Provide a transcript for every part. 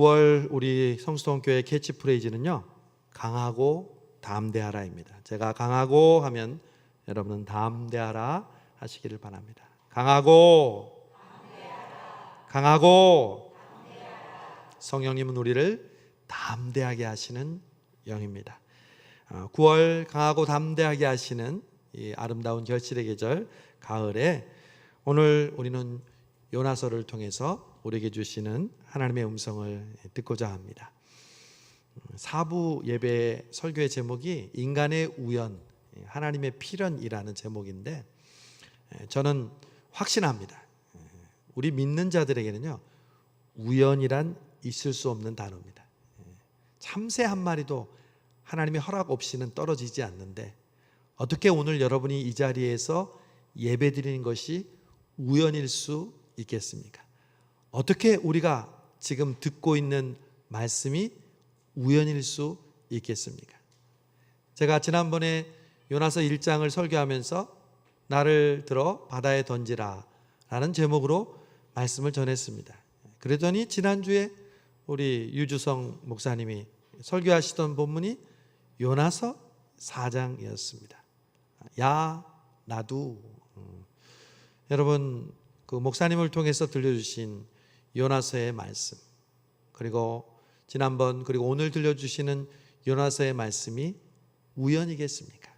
9월 우리 성수동교회 캐치프레이즈는요. 강하고 담대하라입니다. 제가 강하고 하면 여러분은 담대하라 하시기를 바랍니다. 강하고 강하고 성령님은 우리를 담대하게 하시는 영입니다. 어, 9월 강하고 담대하게 하시는 이 아름다운 결실의 계절 가을에 오늘 우리는 요나서를 통해서 우리에게 주시는 하나님의 음성을 듣고자 합니다. 사부 예배 설교의 제목이 인간의 우연, 하나님의 필연이라는 제목인데 저는 확신합니다. 우리 믿는 자들에게는요 우연이란 있을 수 없는 단어입니다. 참새 한 마리도 하나님의 허락 없이는 떨어지지 않는데 어떻게 오늘 여러분이 이 자리에서 예배 드리는 것이 우연일 수 있겠습니까? 어떻게 우리가 지금 듣고 있는 말씀이 우연일 수 있겠습니까? 제가 지난번에 요나서 1장을 설교하면서 나를 들어 바다에 던지라 라는 제목으로 말씀을 전했습니다. 그러더니 지난주에 우리 유주성 목사님이 설교하시던 본문이 요나서 4장이었습니다. 야 나도 음. 여러분 그 목사님을 통해서 들려주신 요나서의 말씀 그리고 지난번 그리고 오늘 들려주시는 요나서의 말씀이 우연이겠습니까?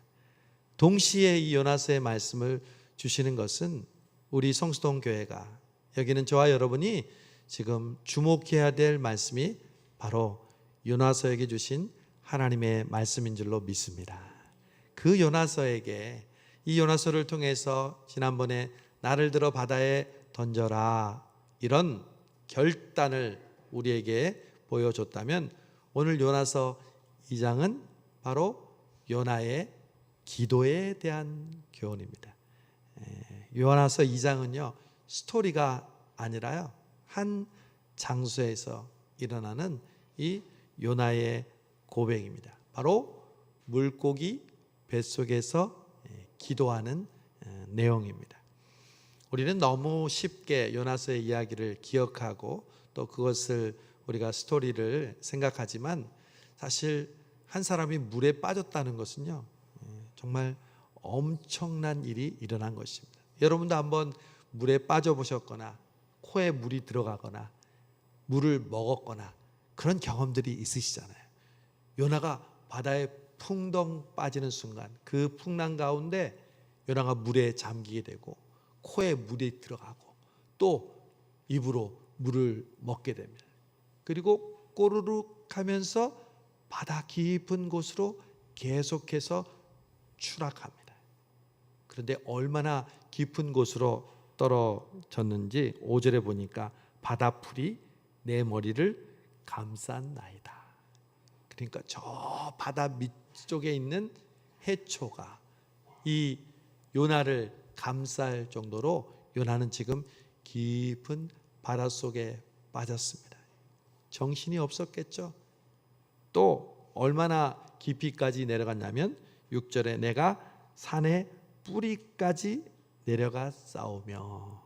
동시에 이 요나서의 말씀을 주시는 것은 우리 성수동 교회가 여기는 저와 여러분이 지금 주목해야 될 말씀이 바로 요나서에게 주신 하나님의 말씀인 줄로 믿습니다. 그 요나서에게 이 요나서를 통해서 지난번에 나를 들어 바다에 던져라 이런 결단을 우리에게 보여줬다면 오늘 요나서 2장은 바로 요나의 기도에 대한 교훈입니다. 요나서 2장은요 스토리가 아니라요 한 장소에서 일어나는 이 요나의 고백입니다. 바로 물고기 뱃속에서 기도하는 내용입니다. 우리는 너무 쉽게 요나서의 이야기를 기억하고 또 그것을 우리가 스토리를 생각하지만 사실 한 사람이 물에 빠졌다는 것은요 정말 엄청난 일이 일어난 것입니다. 여러분도 한번 물에 빠져 보셨거나 코에 물이 들어가거나 물을 먹었거나 그런 경험들이 있으시잖아요. 요나가 바다에 풍덩 빠지는 순간 그 풍랑 가운데 요나가 물에 잠기게 되고 코에 물이 들어가고 또 입으로 물을 먹게 됩니다. 그리고 꼬르륵 하면서 바다 깊은 곳으로 계속해서 추락합니다. 그런데 얼마나 깊은 곳으로 떨어졌는지 5절에 보니까 바다풀이 내 머리를 감싼 나이다. 그러니까 저 바다 밑쪽에 있는 해초가 이 요나를 감쌀 정도로 요나는 지금 깊은 바닷속에 빠졌습니다. 정신이 없었겠죠. 또 얼마나 깊이까지 내려갔냐면 6절에 내가 산의 뿌리까지 내려가 싸우며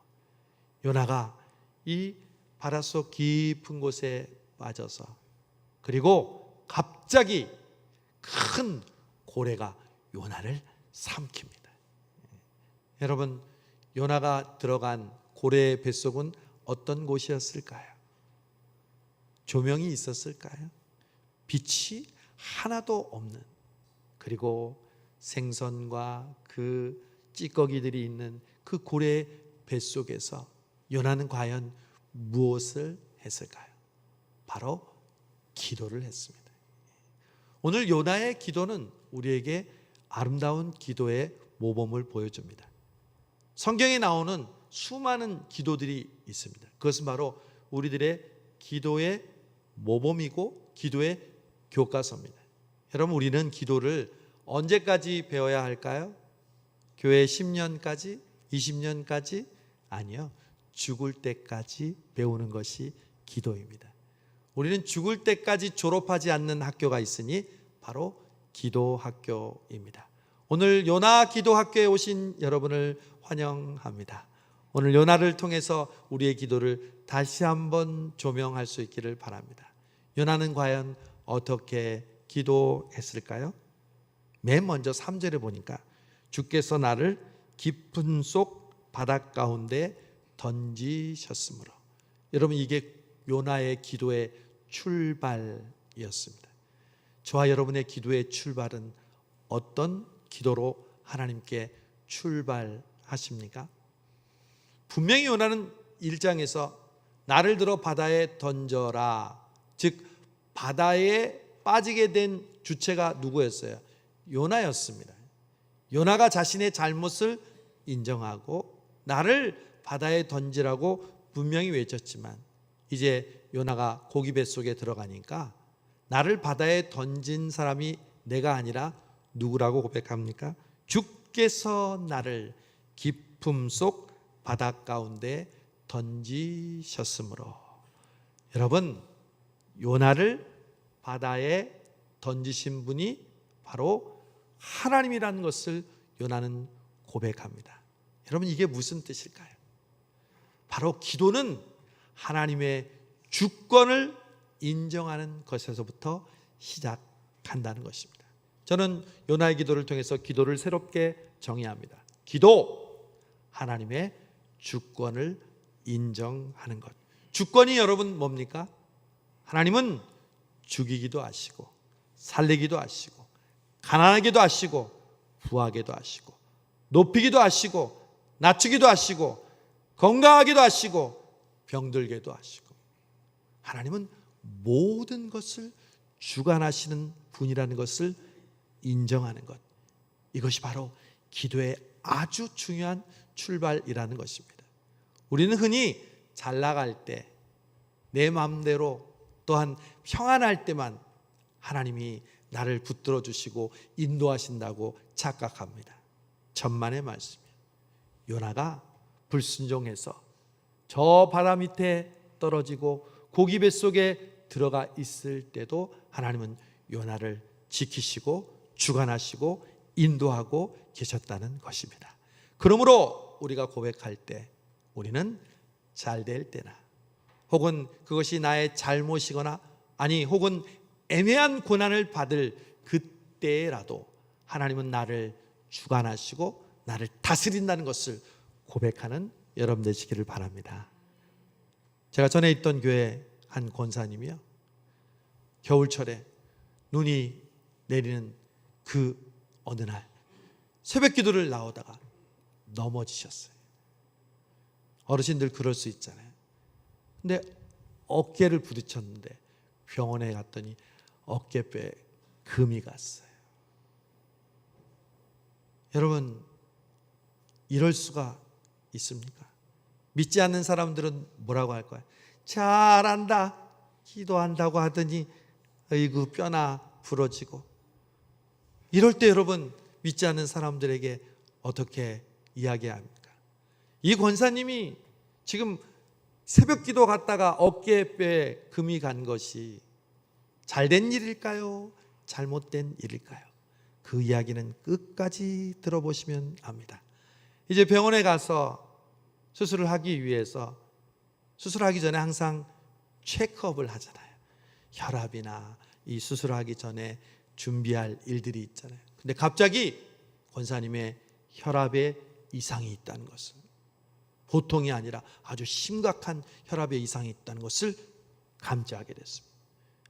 요나가 이 바닷속 깊은 곳에 빠져서 그리고 갑자기 큰 고래가 요나를 삼킵니다. 여러분 요나가 들어간 고래의 뱃속은 어떤 곳이었을까요? 조명이 있었을까요? 빛이 하나도 없는 그리고 생선과 그 찌꺼기들이 있는 그 고래의 뱃속에서 요나는 과연 무엇을 했을까요? 바로 기도를 했습니다. 오늘 요나의 기도는 우리에게 아름다운 기도의 모범을 보여줍니다. 성경에 나오는 수많은 기도들이 있습니다. 그것은 바로 우리들의 기도의 모범이고 기도의 교과서입니다. 여러분 우리는 기도를 언제까지 배워야 할까요? 교회 10년까지, 20년까지 아니요. 죽을 때까지 배우는 것이 기도입니다. 우리는 죽을 때까지 졸업하지 않는 학교가 있으니 바로 기도 학교입니다. 오늘 요나 기도 학교에 오신 여러분을 환영합니다. 오늘 요나를 통해서 우리의 기도를 다시 한번 조명할 수 있기를 바랍니다. 요나는 과연 어떻게 기도했을까요? 맨 먼저 3절에 보니까 주께서 나를 깊은 속 바닷 가운데 던지셨으므로 여러분 이게 요나의 기도의 출발이었습니다. 저와 여러분의 기도의 출발은 어떤 기도로 하나님께 출발 하십니까? 분명히 요나는 1장에서 나를 들어 바다에 던져라. 즉 바다에 빠지게 된 주체가 누구였어요? 요나였습니다. 요나가 자신의 잘못을 인정하고 나를 바다에 던지라고 분명히 외쳤지만 이제 요나가 고기 뱃속에 들어가니까 나를 바다에 던진 사람이 내가 아니라 누구라고 고백합니까? 주께서 나를 깊음 속 바닷 가운데 던지셨으므로 여러분 요나를 바다에 던지신 분이 바로 하나님이라는 것을 요나는 고백합니다. 여러분 이게 무슨 뜻일까요? 바로 기도는 하나님의 주권을 인정하는 것에서부터 시작한다는 것입니다. 저는 요나의 기도를 통해서 기도를 새롭게 정의합니다. 기도 하나님의 주권을 인정하는 것. 주권이 여러분 뭡니까? 하나님은 죽이기도 하시고 살리기도 하시고 가난하게도 하시고 부하게도 하시고 높이기도 하시고 낮추기도 하시고 건강하게도 하시고 병들게도 하시고 하나님은 모든 것을 주관하시는 분이라는 것을 인정하는 것. 이것이 바로 기도의 아주 중요한 출발이라는 것입니다. 우리는 흔히 잘 나갈 때, 내 마음대로 또한 평안할 때만 하나님이 나를 붙들어 주시고 인도하신다고 착각합니다. 천만의 말씀이에요. 요나가 불순종해서 저 바다 밑에 떨어지고 고기 뱃속에 들어가 있을 때도 하나님은 요나를 지키시고 주관하시고 인도하고 계셨다는 것입니다. 그러므로 우리가 고백할 때 우리는 잘 될 때나 혹은 그것이 나의 잘못이거나 아니 혹은 애매한 고난을 받을 그때라도 하나님은 나를 주관하시고 나를 다스린다는 것을 고백하는 여러분 되시기를 바랍니다. 제가 전에 있던 교회 한 권사님이요. 겨울철에 눈이 내리는 그 어느 날 새벽 기도를 나오다가 넘어지셨어요. 어르신들 그럴 수 있잖아요. 근데 어깨를 부딪혔는데 병원에 갔더니 어깨뼈에 금이 갔어요. 여러분 이럴 수가 있습니까? 믿지 않는 사람들은 뭐라고 할 거야? 잘한다. 기도한다고 하더니 어이구 뼈나 부러지고 이럴 때 여러분 믿지 않는 사람들에게 어떻게 이야기합니까? 이 권사님이 지금 새벽 기도 갔다가 어깨에 금이 간 것이 잘된 일일까요? 잘못된 일일까요? 그 이야기는 끝까지 들어보시면 압니다. 이제 병원에 가서 수술을 하기 위해서 수술하기 전에 항상 체크업을 하잖아요. 혈압이나 이 수술하기 전에 준비할 일들이 있잖아요. 근데 갑자기 권사님의 혈압에 이상이 있다는 것을 보통이 아니라 아주 심각한 혈압의 이상이 있다는 것을 감지하게 됐습니다.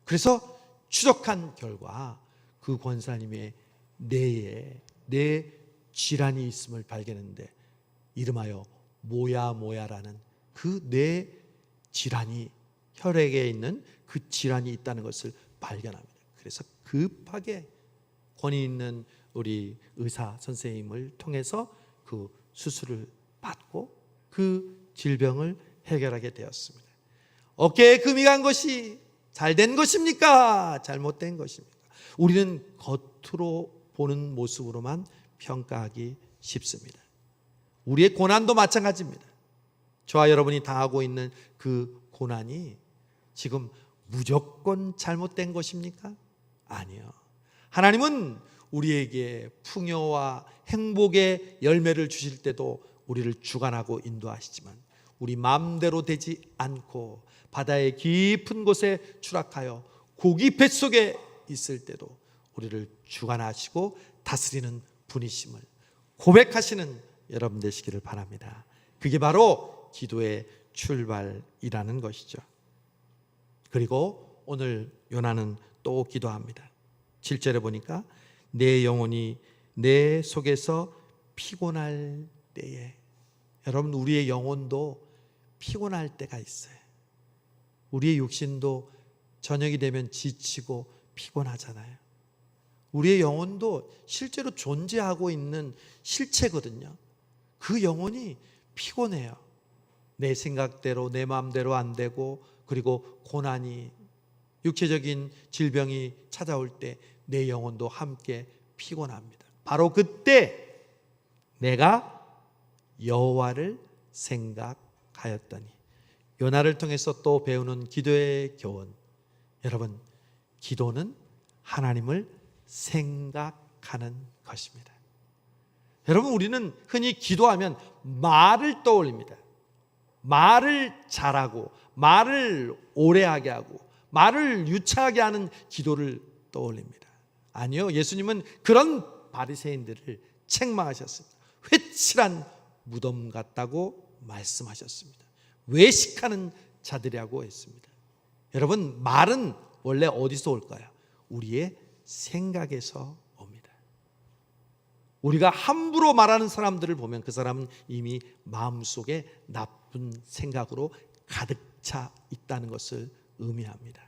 그래서 추적한 결과 그 권사님의 뇌에 뇌 질환이 있음을 발견했는데 이름하여 모야 모야라는 그 뇌 질환이 혈액에 있는 그 질환이 있다는 것을 발견합니다. 그래서 급하게 권위 있는 우리 의사 선생님을 통해서 그 수술을 받고 그 질병을 해결하게 되었습니다. 어깨에 금이 간 것이 잘된 것입니까? 잘못된 것입니까? 우리는 겉으로 보는 모습으로만 평가하기 쉽습니다. 우리의 고난도 마찬가지입니다. 저와 여러분이 당하고 있는 그 고난이 지금 무조건 잘못된 것입니까? 아니요. 하나님은 우리에게 풍요와 행복의 열매를 주실 때도 우리를 주관하고 인도하시지만 우리 마음대로 되지 않고 바다의 깊은 곳에 추락하여 고기 뱃 속에 있을 때도 우리를 주관하시고 다스리는 분이심을 고백하시는 여러분 되시기를 바랍니다. 그게 바로 기도의 출발이라는 것이죠. 그리고 오늘 요나는 또 기도합니다. 7절에 보니까 내 영혼이 내 속에서 피곤할 때에 여러분 우리의 영혼도 피곤할 때가 있어요. 우리의 육신도 저녁이 되면 지치고 피곤하잖아요. 우리의 영혼도 실제로 존재하고 있는 실체거든요. 그 영혼이 피곤해요. 내 생각대로 내 마음대로 안 되고 그리고 고난이 육체적인 질병이 찾아올 때 내 영혼도 함께 피곤합니다. 바로 그때 내가 여호와를 생각하였더니 요나를 통해서 또 배우는 기도의 교훈. 여러분, 기도는 하나님을 생각하는 것입니다. 여러분, 우리는 흔히 기도하면 말을 떠올립니다. 말을 잘하고, 말을 오래하게 하고, 말을 유창하게 하는 기도를 떠올립니다. 아니요, 예수님은 그런 바리새인들을 책망하셨습니다. 회칠한 무덤 같다고 말씀하셨습니다. 외식하는 자들이라고 했습니다. 여러분, 말은 원래 어디서 올까요? 우리의 생각에서 옵니다. 우리가 함부로 말하는 사람들을 보면 그 사람은 이미 마음속에 나쁜 생각으로 가득 차 있다는 것을 의미합니다.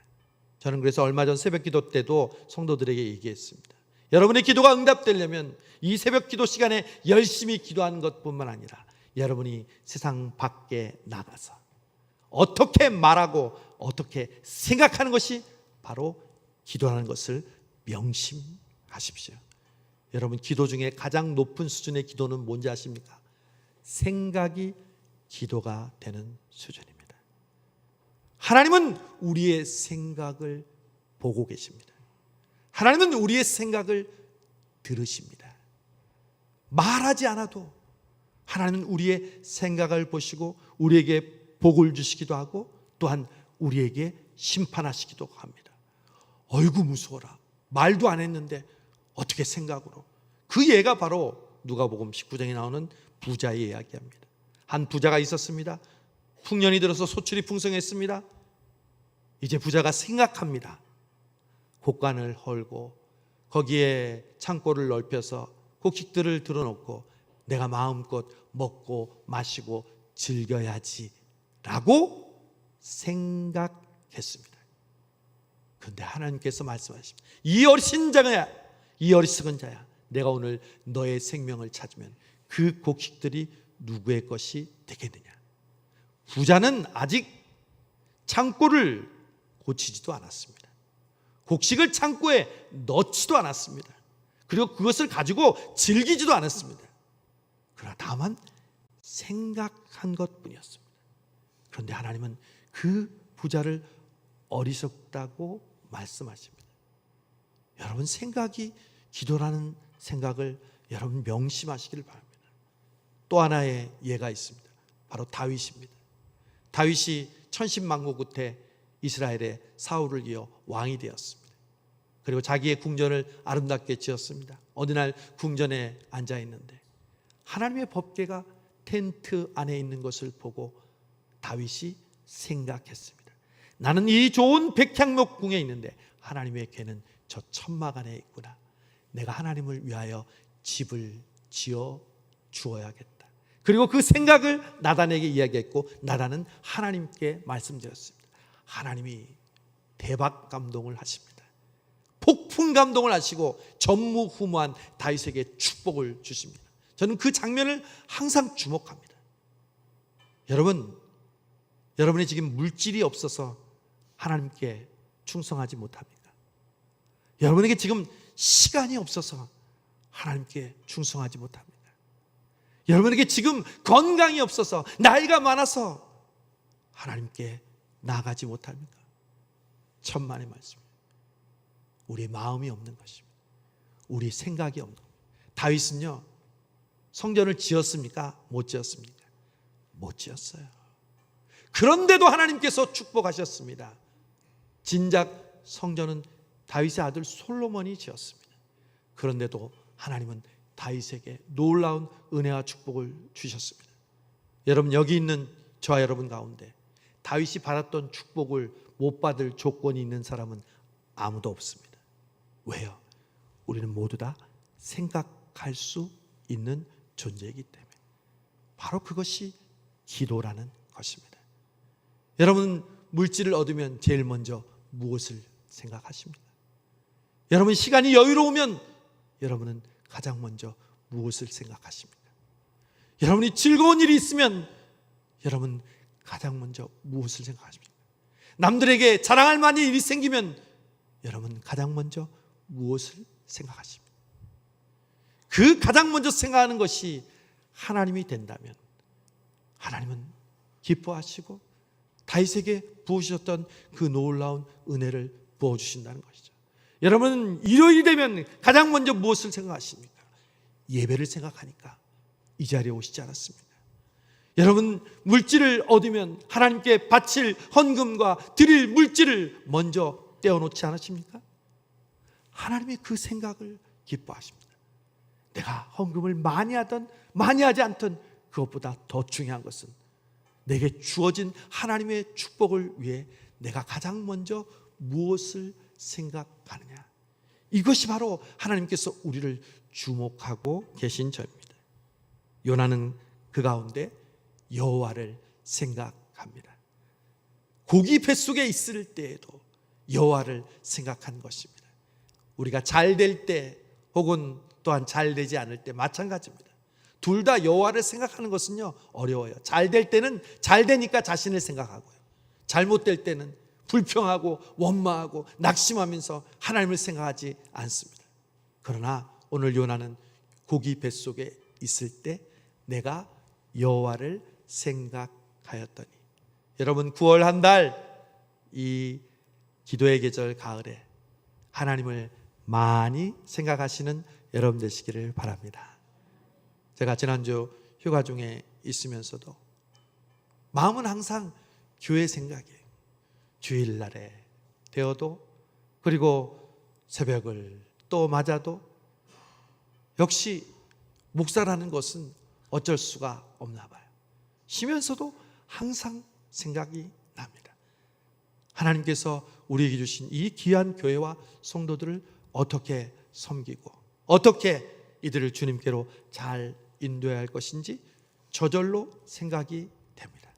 저는 그래서 얼마 전 새벽 기도 때도 성도들에게 얘기했습니다. 여러분의 기도가 응답되려면 이 새벽 기도 시간에 열심히 기도하는 것뿐만 아니라 여러분이 세상 밖에 나가서 어떻게 말하고 어떻게 생각하는 것이 바로 기도하는 것을 명심하십시오. 여러분 기도 중에 가장 높은 수준의 기도는 뭔지 아십니까? 생각이 기도가 되는 수준입니다. 하나님은 우리의 생각을 보고 계십니다. 하나님은 우리의 생각을 들으십니다. 말하지 않아도 하나님은 우리의 생각을 보시고 우리에게 복을 주시기도 하고 또한 우리에게 심판하시기도 합니다. 어이구 무서워라. 말도 안 했는데 어떻게 생각으로? 그 예가 바로 누가복음 19장에 나오는 부자의 이야기입니다. 한 부자가 있었습니다. 풍년이 들어서 소출이 풍성했습니다. 이제 부자가 생각합니다. 곡간을 헐고 거기에 창고를 넓혀서 곡식들을 들어놓고 내가 마음껏 먹고 마시고 즐겨야지 라고 생각했습니다. 그런데 하나님께서 말씀하십니다. 이 어리신 자야, 이 어리석은 자야. 내가 오늘 너의 생명을 찾으면 그 곡식들이 누구의 것이 되겠느냐. 부자는 아직 창고를 고치지도 않았습니다. 곡식을 창고에 넣지도 않았습니다. 그리고 그것을 가지고 즐기지도 않았습니다. 그러나 다만 생각한 것 뿐이었습니다. 그런데 하나님은 그 부자를 어리석다고 말씀하십니다. 여러분 생각이 기도라는 생각을 여러분 명심하시기를 바랍니다. 또 하나의 예가 있습니다. 바로 다윗입니다. 다윗이 천신만고 끝에 이스라엘의 사울을 이어 왕이 되었습니다. 그리고 자기의 궁전을 아름답게 지었습니다. 어느 날 궁전에 앉아 있는데 하나님의 법궤가 텐트 안에 있는 것을 보고 다윗이 생각했습니다. 나는 이 좋은 백향목 궁에 있는데 하나님의 궤는 저 천막 안에 있구나. 내가 하나님을 위하여 집을 지어 주어야겠다. 그리고 그 생각을 나단에게 이야기했고 나단은 하나님께 말씀드렸습니다. 하나님이 대박 감동을 하십니다. 폭풍 감동을 하시고 전무후무한 다윗에게 축복을 주십니다. 저는 그 장면을 항상 주목합니다. 여러분, 여러분이 지금 물질이 없어서 하나님께 충성하지 못합니까? 여러분에게 지금 시간이 없어서 하나님께 충성하지 못합니다. 여러분에게 지금 건강이 없어서 나이가 많아서 하나님께 나가지 못합니까? 천만의 말씀. 우리 마음이 없는 것입니다. 우리 생각이 없는 겁니다. 다윗은요, 성전을 지었습니까? 못 지었습니까? 못 지었어요. 그런데도 하나님께서 축복하셨습니다. 진작 성전은 다윗의 아들 솔로몬이 지었습니다. 그런데도 하나님은 다윗에게 놀라운 은혜와 축복을 주셨습니다. 여러분 여기 있는 저와 여러분 가운데 다윗이 받았던 축복을 못 받을 조건이 있는 사람은 아무도 없습니다. 왜요? 우리는 모두 다 생각할 수 있는 존재이기 때문에 바로 그것이 기도라는 것입니다. 여러분 물질을 얻으면 제일 먼저 무엇을 생각하십니까? 여러분 시간이 여유로우면 여러분은 가장 먼저 무엇을 생각하십니까? 여러분이 즐거운 일이 있으면 여러분 가장 먼저 무엇을 생각하십니까? 남들에게 자랑할 만한 일이 생기면 여러분 가장 먼저 무엇을 생각하십니까? 그 가장 먼저 생각하는 것이 하나님이 된다면 하나님은 기뻐하시고 다윗에게 부으셨던 그 놀라운 은혜를 부어 주신다는 것이죠. 여러분 일요일이 되면 가장 먼저 무엇을 생각하십니까? 예배를 생각하니까 이 자리에 오시지 않았습니다. 여러분 물질을 얻으면 하나님께 바칠 헌금과 드릴 물질을 먼저 떼어놓지 않으십니까? 하나님의 그 생각을 기뻐하십니다. 내가 헌금을 많이 하든 많이 하지 않든 그것보다 더 중요한 것은 내게 주어진 하나님의 축복을 위해 내가 가장 먼저 무엇을 생각하느냐. 이것이 바로 하나님께서 우리를 주목하고 계신 점입니다. 요나는 그 가운데 여호와를 생각합니다. 고기 뱃속에 있을 때에도 여호와를 생각한 것입니다. 우리가 잘 될 때 혹은 또한 잘 되지 않을 때 마찬가지입니다. 둘 다 여호와를 생각하는 것은요 어려워요. 잘 될 때는 잘 되니까 자신을 생각하고요. 잘못될 때는 불평하고 원망하고 낙심하면서 하나님을 생각하지 않습니다. 그러나 오늘 요나는 고기 뱃속에 있을 때 내가 여호와를 생각하였더니 여러분 9월 한 달 이 기도의 계절 가을에 하나님을 많이 생각하시는 여러분 되시기를 바랍니다. 제가 지난주 휴가 중에 있으면서도 마음은 항상 교회 생각이에요. 주일날에 되어도 그리고 새벽을 또 맞아도 역시 목사라는 것은 어쩔 수가 없나 봐요. 쉬면서도 항상 생각이 납니다. 하나님께서 우리에게 주신 이 귀한 교회와 성도들을 어떻게 섬기고 어떻게 이들을 주님께로 잘 인도해야 할 것인지 저절로 생각이 됩니다.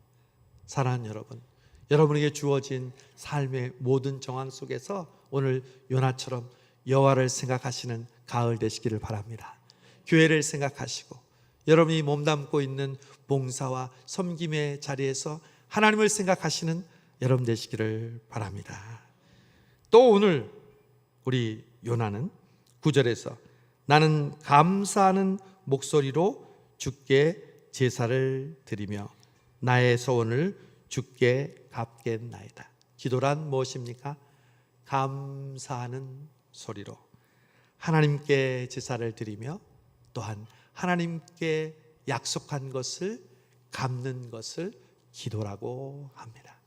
사랑하는 여러분, 여러분에게 주어진 삶의 모든 정황 속에서 오늘 요나처럼 여호와를 생각하시는 가을 되시기를 바랍니다. 교회를 생각하시고 여러분이 몸담고 있는 봉사와 섬김의 자리에서 하나님을 생각하시는 여러분 되시기를 바랍니다. 또 오늘 우리 요나는 구절에서 나는 감사하는 목소리로 주께 제사를 드리며 나의 소원을 주께 갚겠나이다. 기도란 무엇입니까? 감사하는 소리로 하나님께 제사를 드리며 또한 하나님께 약속한 것을 갚는 것을 기도라고 합니다.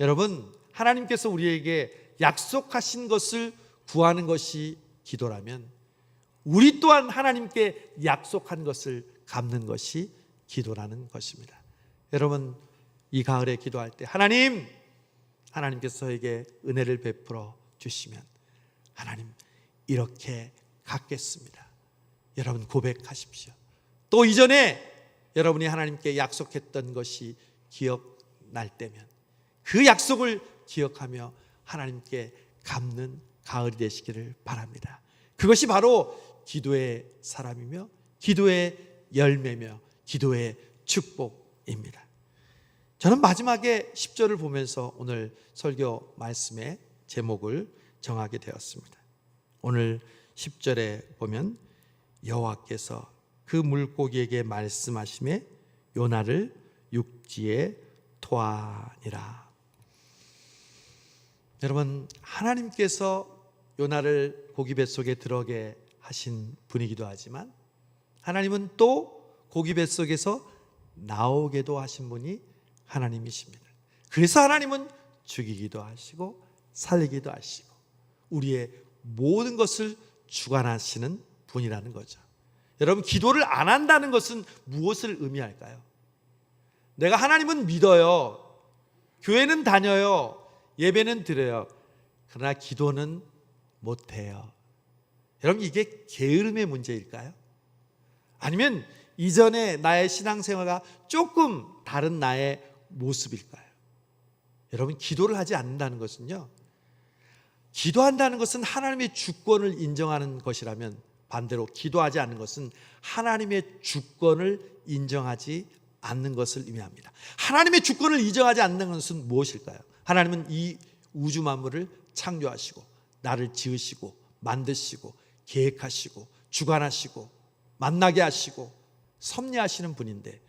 여러분, 하나님께서 우리에게 약속하신 것을 구하는 것이 기도라면 우리 또한 하나님께 약속한 것을 갚는 것이 기도라는 것입니다. 여러분, 이 가을에 기도할 때 하나님, 하나님께서 저에게 은혜를 베풀어 주시면 하나님 이렇게 갚겠습니다. 여러분 고백하십시오. 또 이전에 여러분이 하나님께 약속했던 것이 기억날 때면 그 약속을 기억하며 하나님께 갚는 가을이 되시기를 바랍니다. 그것이 바로 기도의 사람이며 기도의 열매며 기도의 축복입니다. 저는 마지막에 10절을 보면서 오늘 설교 말씀의 제목을 정하게 되었습니다. 오늘 10절에 보면 여호와께서 그 물고기에게 말씀하심에 요나를 육지에 토하니라. 여러분 하나님께서 요나를 고기 뱃속에 들어게 하신 분이기도 하지만 하나님은 또 고기 뱃속에서 나오게도 하신 분이 하나님이십니다. 그래서 하나님은 죽이기도 하시고 살리기도 하시고 우리의 모든 것을 주관하시는 분이라는 거죠. 여러분 기도를 안 한다는 것은 무엇을 의미할까요? 내가 하나님은 믿어요. 교회는 다녀요. 예배는 드려요. 그러나 기도는 못 해요. 여러분 이게 게으름의 문제일까요? 아니면 이전에 나의 신앙생활과 조금 다른 나의 모습일까요? 여러분 기도를 하지 않는다는 것은요. 기도한다는 것은 하나님의 주권을 인정하는 것이라면 반대로 기도하지 않는 것은 하나님의 주권을 인정하지 않는 것을 의미합니다. 하나님의 주권을 인정하지 않는 것은 무엇일까요? 하나님은 이 우주 만물을 창조하시고 나를 지으시고 만드시고 계획하시고 주관하시고 만나게 하시고 섭리하시는 분인데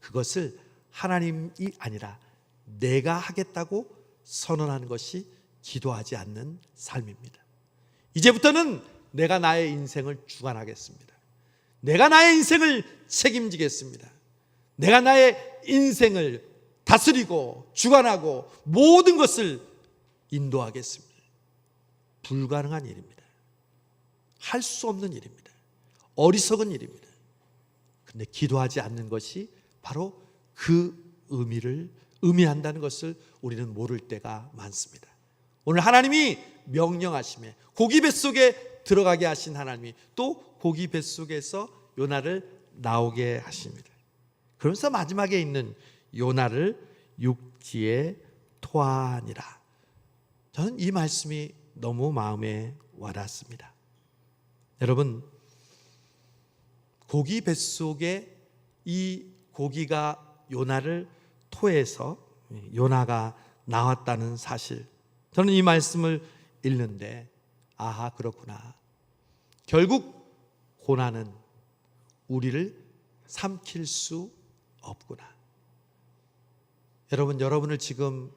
그것을 하나님이 아니라 내가 하겠다고 선언하는 것이 기도하지 않는 삶입니다. 이제부터는 내가 나의 인생을 주관하겠습니다. 내가 나의 인생을 책임지겠습니다. 내가 나의 인생을 다스리고 주관하고 모든 것을 인도하겠습니다. 불가능한 일입니다. 할 수 없는 일입니다. 어리석은 일입니다. 근데 기도하지 않는 것이 바로 그 의미를 의미한다는 것을 우리는 모를 때가 많습니다. 오늘 하나님이 명령하심에 고기 뱃속에 들어가게 하신 하나님이 또 고기 뱃속에서 요나를 나오게 하십니다. 그러면서 마지막에 있는 요나를 육지에 토하니라. 저는 이 말씀이 너무 마음에 와닿습니다. 여러분 고기 뱃속에 이 고기가 요나를 토해서 요나가 나왔다는 사실. 저는 이 말씀을 읽는데 아하 그렇구나. 결국 고난은 우리를 삼킬 수 없구나. 여러분 여러분을 지금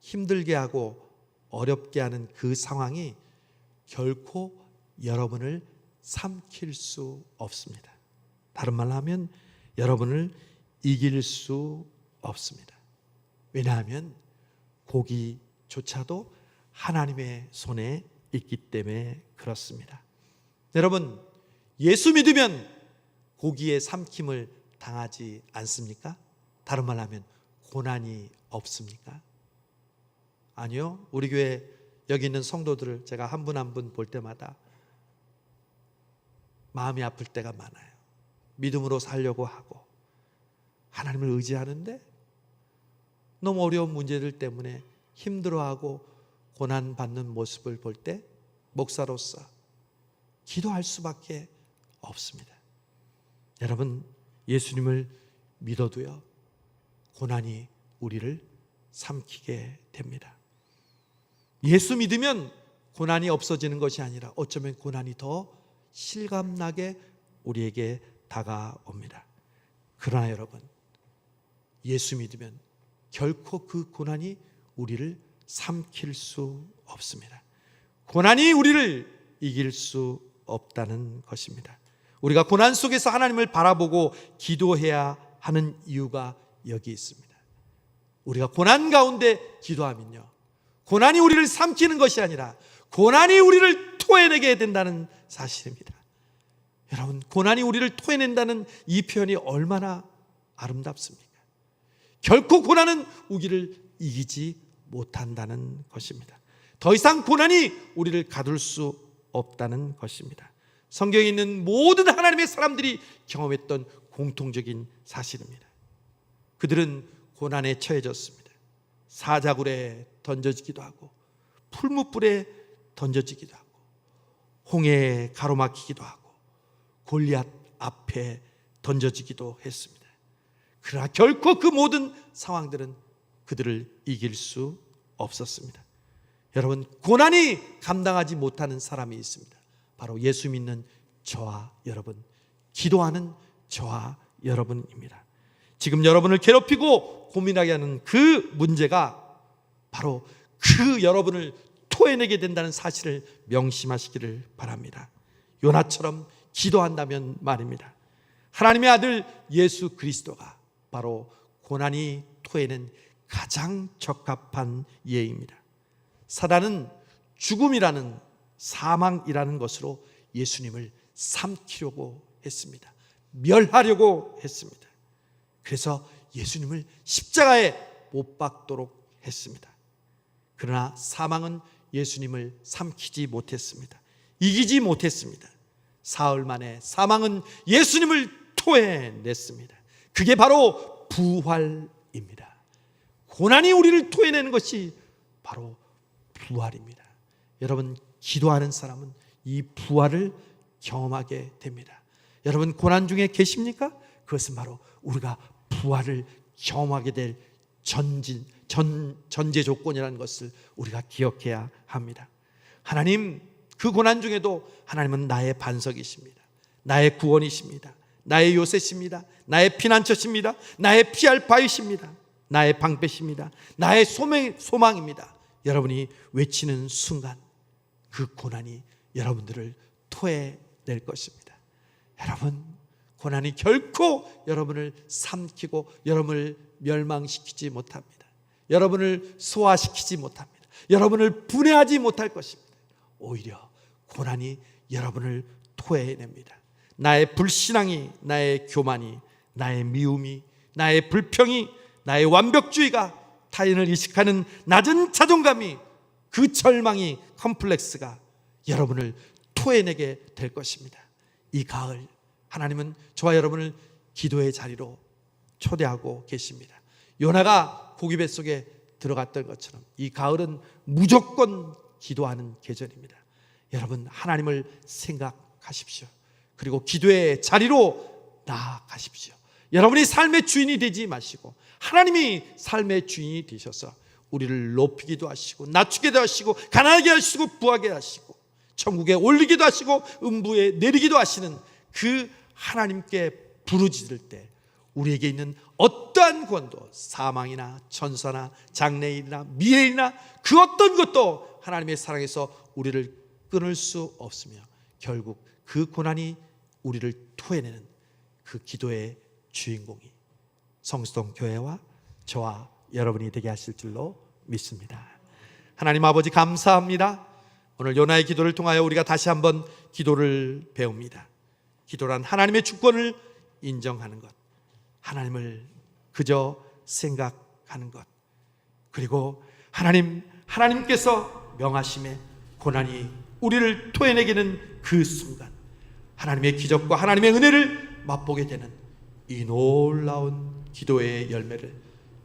힘들게 하고 어렵게 하는 그 상황이 결코 여러분을 삼킬 수 없습니다. 다른 말로 하면 여러분을 이길 수 없습니다. 왜냐하면 고기조차도 하나님의 손에 있기 때문에 그렇습니다. 여러분, 예수 믿으면 고기의 삼킴을 당하지 않습니까? 다른 말로 하면 고난이 없습니까? 아니요. 우리 교회 여기 있는 성도들을 제가 한 분 한 분 볼 때마다 마음이 아플 때가 많아요. 믿음으로 살려고 하고 하나님을 의지하는데 너무 어려운 문제들 때문에 힘들어하고 고난 받는 모습을 볼 때 목사로서 기도할 수밖에 없습니다. 여러분 예수님을 믿어도요 고난이 우리를 삼키게 됩니다. 예수 믿으면 고난이 없어지는 것이 아니라 어쩌면 고난이 더 실감나게 우리에게 다가옵니다. 그러나 여러분, 예수 믿으면 결코 그 고난이 우리를 삼킬 수 없습니다. 고난이 우리를 이길 수 없다는 것입니다. 우리가 고난 속에서 하나님을 바라보고 기도해야 하는 이유가 여기 있습니다. 우리가 고난 가운데 기도하면요. 고난이 우리를 삼키는 것이 아니라 고난이 우리를 토해내게 된다는 사실입니다. 여러분, 고난이 우리를 토해낸다는 이 표현이 얼마나 아름답습니까? 결코 고난은 우리를 이기지 못한다는 것입니다. 더 이상 고난이 우리를 가둘 수 없다는 것입니다. 성경에 있는 모든 하나님의 사람들이 경험했던 공통적인 사실입니다. 그들은 고난에 처해졌습니다. 사자굴에 던져지기도 하고 풀무불에 던져지기도 하고 홍해에 가로막히기도 하고 골리앗 앞에 던져지기도 했습니다. 그러나 결코 그 모든 상황들은 그들을 이길 수 없었습니다. 여러분, 고난이 감당하지 못하는 사람이 있습니다. 바로 예수 믿는 저와 여러분, 기도하는 저와 여러분입니다. 지금 여러분을 괴롭히고 고민하게 하는 그 문제가 바로 그 여러분을 토해내게 된다는 사실을 명심하시기를 바랍니다. 요나처럼 기도한다면 말입니다. 하나님의 아들 예수 그리스도가 바로 고난이 토해낸 가장 적합한 예입니다. 사단은 죽음이라는 사망이라는 것으로 예수님을 삼키려고 했습니다. 멸하려고 했습니다. 그래서 예수님을 십자가에 못 박도록 했습니다. 그러나 사망은 예수님을 삼키지 못했습니다. 이기지 못했습니다. 사흘 만에 사망은 예수님을 토해냈습니다. 그게 바로 부활입니다. 고난이 우리를 토해내는 것이 바로 부활입니다. 여러분, 기도하는 사람은 이 부활을 경험하게 됩니다. 여러분, 고난 중에 계십니까? 그것은 바로 우리가 부활을 경험하게 될 전진, 전, 전제 조건이라는 것을 우리가 기억해야 합니다. 하나님, 그 고난 중에도 하나님은 나의 반석이십니다. 나의 구원이십니다. 나의 요새십니다. 나의 피난처십니다. 나의 피할 바위십니다. 나의 방패십니다. 나의 소망, 소망입니다. 여러분이 외치는 순간 그 고난이 여러분들을 토해낼 것입니다. 여러분, 고난이 결코 여러분을 삼키고 여러분을 멸망시키지 못합니다. 여러분을 소화시키지 못합니다. 여러분을 분해하지 못할 것입니다. 오히려 고난이 여러분을 토해냅니다. 나의 불신앙이, 나의 교만이, 나의 미움이, 나의 불평이, 나의 완벽주의가 타인을 의식하는 낮은 자존감이 그 절망이 컴플렉스가 여러분을 토해내게 될 것입니다. 이 가을 하나님은 저와 여러분을 기도의 자리로 초대하고 계십니다. 요나가 고기 뱃속에 들어갔던 것처럼 이 가을은 무조건 기도하는 계절입니다. 여러분 하나님을 생각하십시오. 그리고 기도의 자리로 나아가십시오. 여러분이 삶의 주인이 되지 마시고 하나님이 삶의 주인이 되셔서 우리를 높이기도 하시고 낮추기도 하시고 가난하게 하시고 부하게 하시고 천국에 올리기도 하시고 음부에 내리기도 하시는 그 하나님께 부르짖을 때 우리에게 있는 어떠한 권도 사망이나 천사나 장래일이나 미래이나 그 어떤 것도 하나님의 사랑에서 우리를 끊을 수 없으며 결국 그 고난이 우리를 토해내는 그 기도의 주인공이 성수동 교회와 저와 여러분이 되게 하실 줄로 믿습니다. 하나님 아버지 감사합니다. 오늘 요나의 기도를 통하여 우리가 다시 한번 기도를 배웁니다. 기도란 하나님의 주권을 인정하는 것, 하나님을 그저 생각하는 것, 그리고 하나님 하나님께서 명하심에 고난이 우리를 토해내기는 그 순간 하나님의 기적과 하나님의 은혜를 맛보게 되는 이 놀라운 기도의 열매를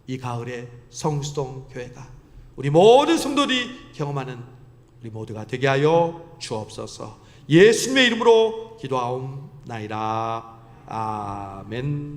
이 가을에 성수동 교회가 우리 모든 성도들이 경험하는 우리 모두가 되게 하여 주옵소서. 예수님의 이름으로 기도하옵나이다. 아멘.